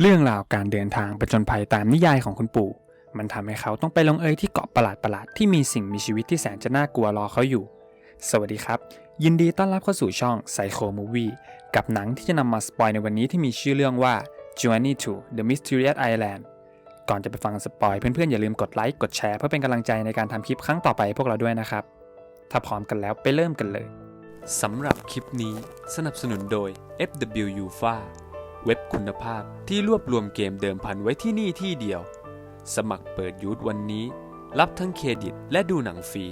เรื่องราวการเดินทางประจนภัยตามนิยายของคุณปู่ มันทำให้เขาต้องไปลงเอยที่เกาะประหลาดๆที่มีสิ่งมีชีวิตที่แสนจะน่ากลัวรอเขาอยู่ สวัสดีครับ ยินดีต้อนรับเข้าสู่ช่อง Psycho Movie กับหนังที่จะนำมาสปอยในวันนี้ที่มีชื่อเรื่องว่า Journey to the Mysterious Island ก่อนจะไปฟังสปอยเพื่อนๆอย่าลืมกดไลค์กดแชร์เพื่อเป็นกำลังใจในการทำคลิปครั้งต่อไปพวกเราด้วยนะครับ ถ้าพร้อมกันแล้วไปเริ่มกันเลยสำหรับคลิปนี้สนับสนุนโดย FW UFA เว็บคุณภาพที่รวบรวมเกมเดิมพันไว้ที่นี่ที่เดียว สมัครเปิดยูทวันนี้ รับทั้งเครดิตและดูหนังฟรี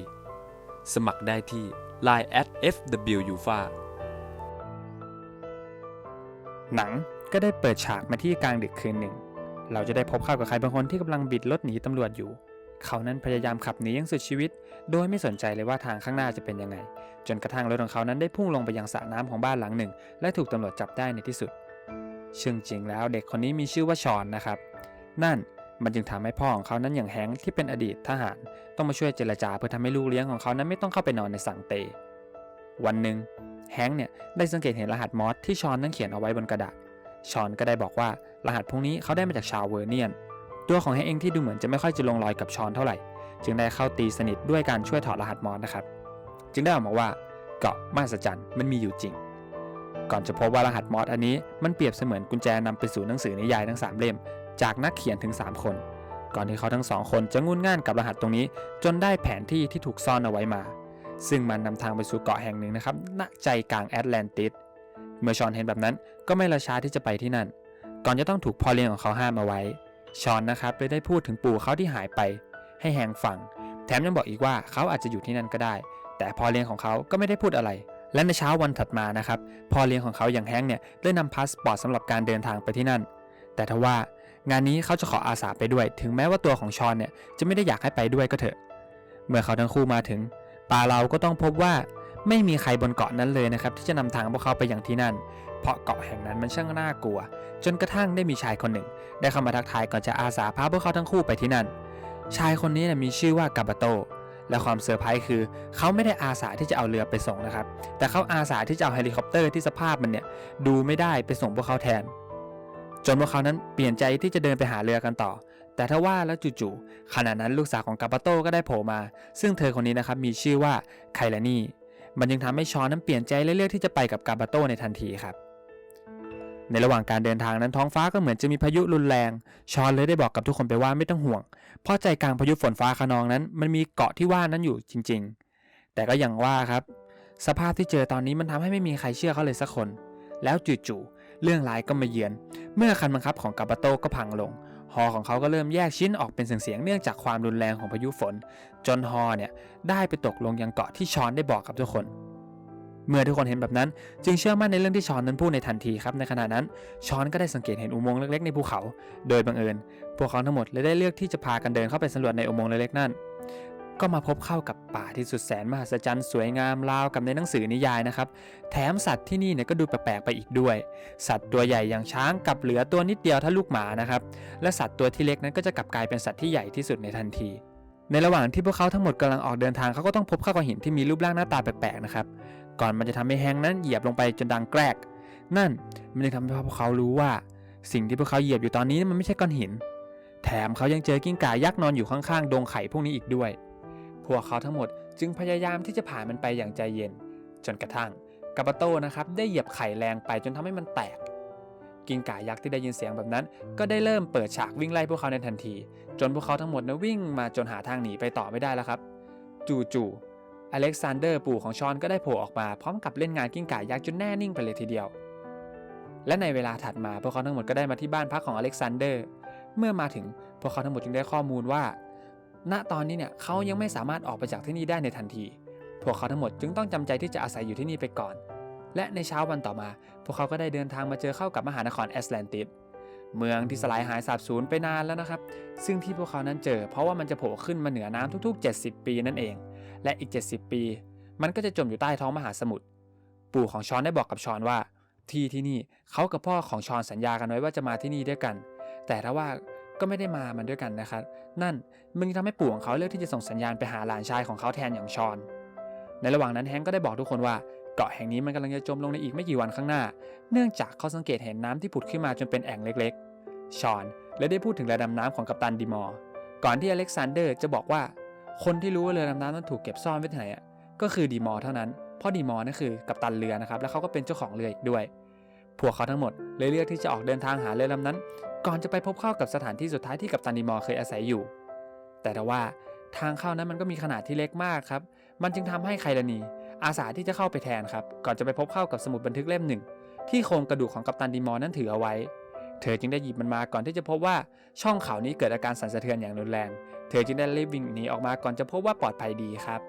สมัครได้ที่ Line at FW UFA หนังก็ได้เปิดฉากมาที่กลางดึกคืนหนึ่ง เราจะได้พบเข้ากับใครบางคนที่กำลังบิดรถหนีตำรวจอยู่ เขานั้นพยายามขับหนีอย่างสุดชีวิต โดยไม่สนใจเลยว่าทางข้างหน้าจะเป็นยังไง จนกระทั่งรถของเขานั้นได้พุ่งลงไปยังสระน้ำของบ้านหลังหนึ่ง และถูกตำรวจจับได้ในที่สุด ซึ่งจริงแล้วเด็กคนนี้มีชื่อว่าชอนนะครับ นั่นมันจึงทำให้พ่อของเขานั้นอย่างแฮงที่เป็นอดีตทหารต้องมาช่วยเจรจาเพื่อทำให้ลูกเลี้ยงของเขานั้นไม่ต้องเข้าไปนอนในสังเต วันหนึ่งแฮงเนี่ยได้สังเกตเห็นรหัสมอสที่ชอนนั้นเขียนเอาไว้บนกระดาษ ชอนก็ได้บอกว่ารหัสพวกนี้เขาได้มาจากชาวเวอร์เนียน ตัวของแฮงเองที่ดูเหมือนจะไม่ค่อยจะลงรอยกับชอนเท่าไหร่ จึงได้เข้าตีสนิทด้วยการช่วยถอดรหัสมอสนะครับ จึงได้ออกมาว่าเกาะมหัศจรรย์มันมีอยู่จริง ก่อนจะพบว่ารหัสมอสอันนี้มันเปรียบเสมือนกุญแจนำไปสู่หนังสือนิยายทั้งสามเล่ม จากนักเขียนถึง 3 คน ก่อนที่เขาทั้งสองคนจะงุนง่านกับรหัสตรงนี้ จนได้แผนที่ที่ถูกซ่อนเอาไว้มา ซึ่งมันนำทางไปสู่เกาะแห่งหนึ่งนะครับณใจกลางแอตแลนติสเมื่อชอนเห็นแบบนั้นก็ไม่ละช้าที่จะไปที่นั่น ก่อนจะต้องถูกพ่อเลี้ยงของเขาห้ามเอาไว้ ชอนนะครับเลยได้พูดถึงปู่เขาที่หายไป ให้แฮงฟัง แถมยังบอกอีกว่าเขาอาจจะอยู่ที่นั่นก็ได้ แต่พ่อเลี้ยงของเขาก็ไม่ได้พูดอะไร และในเช้าวันถัดมานะครับพ่อเลี้ยงของเขาอย่างแฮงเนี่ยได้นำพาสปอร์ตสำหรับการเดินทางไปที่นั่น แต่ทว่างานนี้เขาจะขออาสาไปด้วย ถึงแม้ว่าตัวของชอนเนี่ยจะไม่ได้อยากให้ไปด้วยก็เถอะ เมื่อเขาทั้งคู่มาถึงป่าเราก็ต้องพบว่าไม่มีใครบนเกาะนั้นเลยนะครับที่จะนำทางพวกเขาไปอย่างที่นั่น เพราะเกาะแห่งนั้นมันช่างน่ากลัว จนกระทั่งได้มีชายคนหนึ่ง ได้เข้ามาทักทายก่อนจะอาสาพาพวกเขาทั้งคู่ไปที่นั่น ชายคนนี้นะมีชื่อว่ากาบาโต และความเซอร์ไพรส์คือเขาไม่ได้อาสาที่จะเอาเรือไปส่งนะครับ แต่เขาอาสาที่จะเอาเฮลิคอปเตอร์ที่สภาพมันเนี่ยดูไม่ได้ไปส่งพวกเขาแทน จนพวกเขานั้นเปลี่ยนใจที่จะเดินไปหาเรือกันต่อ แต่ถ้าว่าแล้วจู่ๆขณะนั้นลูกสาวของกาบาโตก็ได้โผล่มา ซึ่งเธอคนนี้นะครับมีชื่อว่าไคลานี่มันยังทำให้ชอนนั้นเปลี่ยนใจและเลือกที่จะไปกับกาบาโตในทันทีครับ ในระหว่างการเดินทางนั้นท้องฟ้าก็เหมือนจะมีพายุรุนแรง ชอนเลยได้บอกกับทุกคนไปว่าไม่ต้องห่วง เพราะใจกลางพายุฝนฟ้าคะนองนั้น มันมีเกาะที่ว่านั้นอยู่จริง ๆ แต่ก็อย่างว่าครับ สภาพที่เจอตอนนี้มันทำให้ไม่มีใครเชื่อเขาเลยสักคน แล้วจู่ๆเรื่องร้ายก็มาเยือน เมื่อคันบังคับของกาบาโตก็พังลงฮอของเขาก็เริ่มแยกชิ้นออกเป็นเสียงๆเนื่องจากความรุนแรงของพายุฝน จนฮอเนี่ยได้ไปตกลงยังเกาะที่ชอนได้บอกกับทุกคน เมื่อทุกคนเห็นแบบนั้น จึงเชื่อมั่นในเรื่องที่ชอนนั้นพูดในทันทีครับในขณะนั้นชอนก็ได้สังเกตเห็นอุโมงค์เล็กๆในภูเขา โดยบังเอิญ พวกเขาทั้งหมดเลยได้เลือกที่จะพากันเดินเข้าไปสำรวจในอุโมงค์เล็กๆนั่นก็มาพบเข้ากับป่าที่สุดแสนมหัศจรรย์สวยงามราวกับในหนังสือนิยายนะครับ แถมสัตว์ที่นี่เนี่ยก็ดูแปลกๆไปอีกด้วย สัตว์ตัวใหญ่อย่างช้างกับเหลือตัวนิดเดียวถ้าลูกหมานะครับ และสัตว์ตัวที่เล็กนั้นก็จะกลับกลายเป็นสัตว์ที่ใหญ่ที่สุดในทันที ในระหว่างที่พวกเขาทั้งหมดกำลังออกเดินทางเขาก็ต้องพบเข้ากับหินที่มีรูปร่างหน้าตาแปลกๆนะครับ ก่อนมันจะทำให้แฮงนั้นเหยียบลงไปจนดังแกรก นั่นมันจะทำให้พวกเขารู้ว่า สิ่งที่พวกเขาเหยียบอยู่ตอนนี้มันไม่ใช่ก้อนหิน แถมเขายังเจอกิ้งก่ายักษ์นอนอยู่ข้างๆดงไข่พวกนี้อีกด้วย พวกเขาทั้งหมดจึงพยายามที่จะผ่านมันไปอย่างใจเย็น จนกระทั่งกาบโต้นะครับได้เหยียบไข่แรงไปจนทำให้มันแตก กิ้งก่ายักษ์ที่ได้ยินเสียงแบบนั้น ก็ได้เริ่มเปิดฉากวิ่งไล่พวกเขาในทันที จนพวกเขาทั้งหมดนะวิ่งมาจนหาทางหนีไปต่อไม่ได้แล้วครับ จู่ๆ อเล็กซานเดอร์ปู่ของชอนก็ได้โผล่ออกมาพร้อมกับเล่นงานกิ้งก่ายักษ์จนแน่นิ่งไปเลยทีเดียว และในเวลาถัดมาพวกเขาทั้งหมดก็ได้มาที่บ้านพักของอเล็กซานเดอร์ เมื่อมาถึงพวกเขาทั้งหมดจึงได้ข้อมูลว่า ณตอนนี้เนี่ยเขายังไม่สามารถออกไปจากที่นี่ได้ในทันที พวกเขาทั้งหมดจึงต้องจำใจที่จะอาศัยอยู่ที่นี่ไปก่อน และในเช้าวันต่อมา พวกเขาก็ได้เดินทางมาเจอเข้ากับมหานครแอตแลนติสเมืองที่สลายหายสาบสูญไปนานแล้วนะครับ ซึ่งที่พวกเขานั้นเจอ เพราะว่ามันจะโผล่ขึ้นมาเหนือน้ำทุก ๆ 70 ปีนั่นเอง และอีก 70 ปี มันก็จะจมอยู่ใต้ท้องมหาสมุทรปู่ของชอนได้บอกกับชอนว่า ที่ที่นี่เขากับพ่อของชอนสัญญากันไว้ว่าจะมาที่นี่ด้วยกัน แต่ถ้าว่าก็ไม่ได้มามันด้วยกันนะครับ นั่นมันทำให้ปู่ของเขาเลือกที่จะส่งสัญญาณไปหาหลานชายของเขาแทนอย่างชอน ในระหว่างนั้นแฮงก์ก็ได้บอกทุกคนว่าเกาะแห่งนี้มันกำลังจะจมลงในอีกไม่กี่วันข้างหน้า เนื่องจากเขาสังเกตเห็นน้ำที่ผุดขึ้นมาจนเป็นแอ่งเล็กๆ ชอนและได้พูดถึงรือดำน้ำของกัปตันดิมอร์ก่อนที่อเล็กซานเดอร์จะบอกว่า คนที่รู้ว่าเรือดำน้ำนั้นถูกเก็บซ่อนไว้ที่ไหนอะก็คือดีมอร์เท่านั้น เพราะดีมอร์นั่นคือกัปตันเรือนะครับ แล้วเขาก็เป็นเจ้าของเรืออีกด้วย พวกเขาทั้งหมดเลยเลือกที่จะออกเดินทางหาเรือลำนั้น ก่อนจะไปพบเข้ากับสถานที่สุดท้ายที่กัปตันดีมอร์เคยอาศัยอยู่ แต่ว่าทางเข้านั้นมันก็มีขนาดที่เล็กมากครับ มันจึงทำให้ไคลานีอาสาที่จะเข้าไปแทนครับ ก่อนจะไปพบเข้ากับสมุดบันทึกเล่มหนึ่ง ที่โครงกระดูกของกัปตันดีมอร์นั้นถือเอาไว้ เธอจึงได้หยิบมันมาก่อนที่จะพบว่าช่องเขานี้เกิดอาการสั่นสะเทือนอย่างรุนแรง เธอจึงได้รีบวิ่งหนีออกมาก่อนจะพบว่าปลอดภัยดีครับ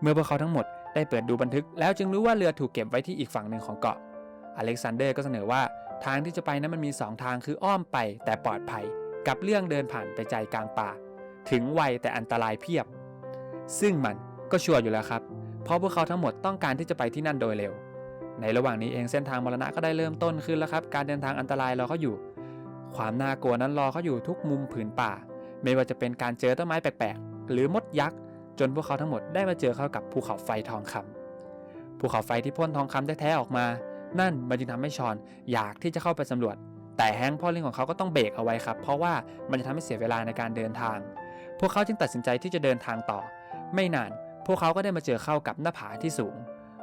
เมื่อพวกเขาทั้งหมดได้เปิดดูบันทึก แล้วจึงรู้ว่าเรือถูกเก็บไว้ที่อีกฝั่งหนึ่งของเกาะ อเล็กซานเดอร์ก็เสนอว่าทางที่จะไปนั้นมันมี 2 ทางคืออ้อมไปแต่ปลอดภัย กับเรื่องเดินผ่านไปใจกลางป่า ถึงไวแต่อันตรายเพียบ ซึ่งมันก็ชัวร์อยู่แล้วครับ เพราะพวกเขาทั้งหมดต้องการที่จะไปที่นั่นโดยเร็ว ในระหว่างนี้เองเส้นทางมรณะก็ได้เริ่มต้นขึ้นแล้วครับ การเดินทางอันตรายรอเขาอยู่ ความน่ากลัวนั้นรอเขาอยู่ทุกมุมผืนป่า ไม่ว่าจะเป็นการเจอต้นไม้แปลกๆ หรือมดยักษ์ จนพวกเขาทั้งหมดได้มาเจอเข้ากับภูเขาไฟทองคำภูเขาไฟที่พ่นทองคำแท้ๆออกมา นั่นมันจึงทำให้ชอนอยากที่จะเข้าไปสำรวจ แต่แฮงค์พ่อเลี้ยงของเขาก็ต้องเบรกเอาไว้ครับ เพราะว่ามันจะทำให้เสียเวลาในการเดินทาง พวกเขาจึงตัดสินใจที่จะเดินทางต่อ ไม่นาน พวกเขาก็ได้มาเจอเข้ากับหน้าผาที่สูง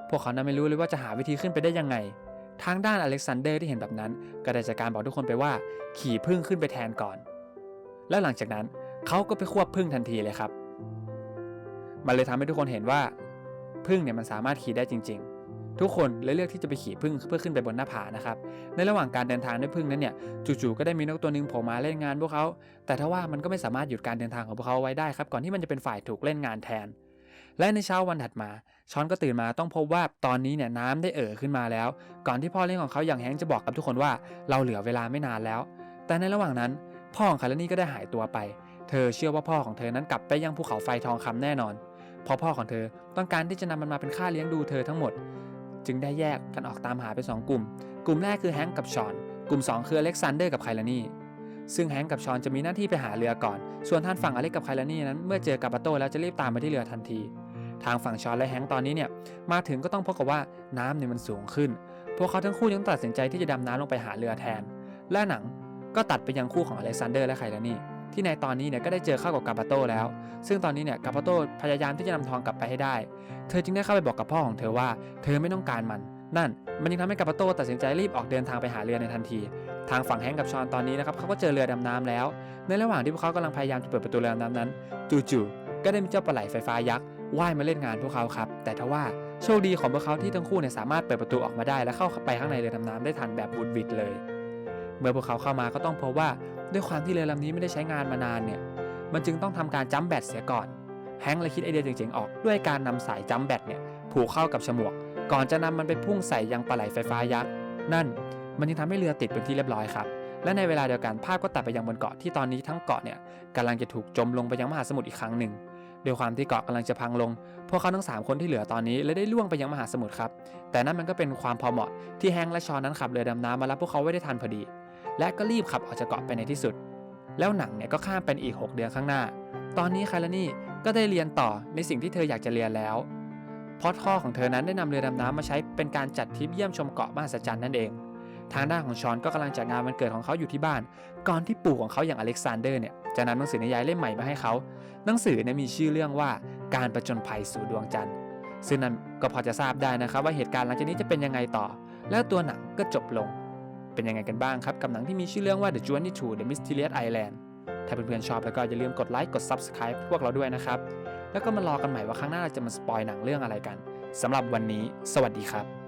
พวกเขานั้นไม่รู้เลยว่าจะหาวิธีขึ้นไปได้ยังไงทางด้านอเล็กซานเดอร์ที่เห็นแบบนั้น ก็ได้จัดการบอกทุกคนไปว่า ขี่พึ่งขึ้นไปแทนก่อน แล้วหลังจากนั้นเขาก็ไปควบพึ่งทันทีเลยครับ มันเลยทำให้ทุกคนเห็นว่าพึ่งเนี่ยมันสามารถขี่ได้จริง ๆ ทุกคนเลยเลือกที่จะไปขี่พึ่งเพื่อขึ้นไปบนหน้าผานะครับ ในระหว่างการเดินทางด้วยพึ่งนั้นเนี่ยจู่ๆก็ได้มีนกตัวหนึงโผล่มาเล่นงานพวกเขาแต่ทว่ามันก็ไม่สามารถหยุดการเดินทางของพวกเขาไว้ได้ครับก่อนที่มันจะเป็นฝ่ายถูกเล่นงานแทนและในเช้าวันถัดมาชอนก็ตื่นมาต้องพบว่าตอนนี้เนี่ยน้ำได้เอ่อขึ้นมาแล้ว ก่อนที่พ่อเลี้ยงของเขาอย่างแฮงค์จะบอกกับทุกคนว่า เราเหลือเวลาไม่นานแล้ว แต่ในระหว่างนั้น พ่อของคาร์ลนี่ก็ได้หายตัวไป เธอเชื่อว่าพ่อของเธอนั้นกลับไปยังภูเขาไฟทองคำแน่นอน เพราะพ่อของเธอต้องการที่จะนำมันมาเป็นค่าเลี้ยงดูเธอทั้งหมด จึงได้แยกกันออกตามหาเป็นสองกลุ่ม กลุ่มแรกคือแฮงก์กับชอน กลุ่ม 2 คืออเล็กซานเดอร์กับไคลานี่ ซึ่งแฮงก์กับชอนจะมีหน้าที่ไปหาเรือก่อน ส่วนท่านฝั่งอเล็กกับไคลานี่นั้นเมื่อเจอกับปาโต้แล้วจะรีบตามไปที่เรือทันที ทางฝั่งชอนและแฮงก์ตอนนี้เนี่ยมาถึงก็ต้องพบกับว่าน้ำเนี่ยมันสูงขึ้น พวกเขาทั้งคู่ยังตัดสินใจที่จะดำน้ำลงไปหาเรือแทน และหนัง ก็ตัดไปยังคู่ของอเล็กซานเดอร์และไคลานี่ที่ในตอนนี้เนี่ยก็ได้เจอเข้ากับกาปาโต้แล้ว ซึ่งตอนนี้เนี่ยกาปาโต้พยายามที่จะนำทองกลับไปให้ได้ เธอจึงได้เข้าไปบอกกับพ่อของเธอว่า เธอไม่ต้องการมัน นั่น มันยังทำให้กาปาโต้ตัดสินใจรีบออกเดินทางไปหาเรือในทันที ทางฝั่งแฮงกับชอนตอนนี้นะครับเขาก็เจอเรือดำน้ำแล้ว ในระหว่างที่พวกเขากำลังพยายามจะเปิดประตูเรือดำน้ำนั้น จู่ๆ ก็ได้มีเจ้าปลาไหลไฟฟ้ายักษ์ว่ายมาเล่นงานพวกเขาครับ แต่ทว่าโชคดีของพวกเขาที่ทั้งคู่เนี่ยสามารถเปิดประตูออกมาได้ และเข้าไปข้างในเรือดำน้ำได้ทันแบบบุดวิดเลย เมื่อพวกเขาเข้ามาก็ต้องพบว่าด้วยความที่เรือลำนี้ไม่ได้ใช้งานมานานเนี่ย มันจึงต้องทำการจัมแบตเสียก่อน แฮงค์เลยคิดไอเดียเจ๋งๆออกด้วยการนำสายจัมแบตเนี่ยผูกเข้ากับฉมวก ก่อนจะนำมันไปพุ่งใส่ยังปลาไหลไฟฟ้ายักษ์นั่น มันจึงทำให้เรือติดเป็นที่เรียบร้อยครับ และในเวลาเดียวกันภาพก็ตัดไปยังบนเกาะที่ตอนนี้ทั้งเกาะเนี่ยกำลังจะถูกจมลงไปยังมหาสมุทรอีกครั้งหนึ่งด้วยความที่เกาะกำลังจะพังลง พวกเขาทั้ง 3 คนที่เหลือตอนนี้เลยได้ล่วงไปยังมหาสมุทรครับ แต่นั่นมันก็เป็นความพอเหมาะที่แฮงและชอนนั้นขับเรือดำน้ำมารับพวกเขาไว้ได้ทันพอดี และก็รีบขับออกจากเกาะไปในที่สุด แล้วหนังเนี่ยก็ข้ามเป็นอีก 6 เดือนข้างหน้า ตอนนี้คารานี่ก็ได้เรียนต่อในสิ่งที่เธออยากจะเรียนแล้วเพราะพ่อของเธอนั้นได้นำเรือดำน้ำมาใช้เป็นการจัดทริปเยี่ยมชมเกาะมหัศจรรย์นั่นเอง ทางด้านของชอนก็กำลังจัดงานวันเกิดของเขาอยู่ที่บ้าน ก่อนที่ปู่ของเขาอย่างอเล็กซานเดอร์เนี่ยจะนำหนังสือนิยายเล่มใหม่มาให้เขา หนังสือเนี่ยมีชื่อเรื่องว่าการประจนภัยสู่ดวงจันทร์ ซึ่งนั่นก็พอจะทราบได้นะครับว่าเหตุการณ์หลังจากนี้จะเป็นยังไงต่อ แล้วตัวหนังก็จบลง เป็นยังไงกันบ้างครับ กับหนังที่มีชื่อเรื่องว่า The Journey to the Mysterious Island ถ้าเพื่อนๆชอบแล้วก็อย่าลืมกดไลค์กด Subscribe พวกเราด้วยนะครับ แล้วก็มารอกันใหม่ว่าครั้งหน้าเราจะมาสปอยหนังเรื่องอะไรกันสำหรับวันนี้ สวัสดีครับ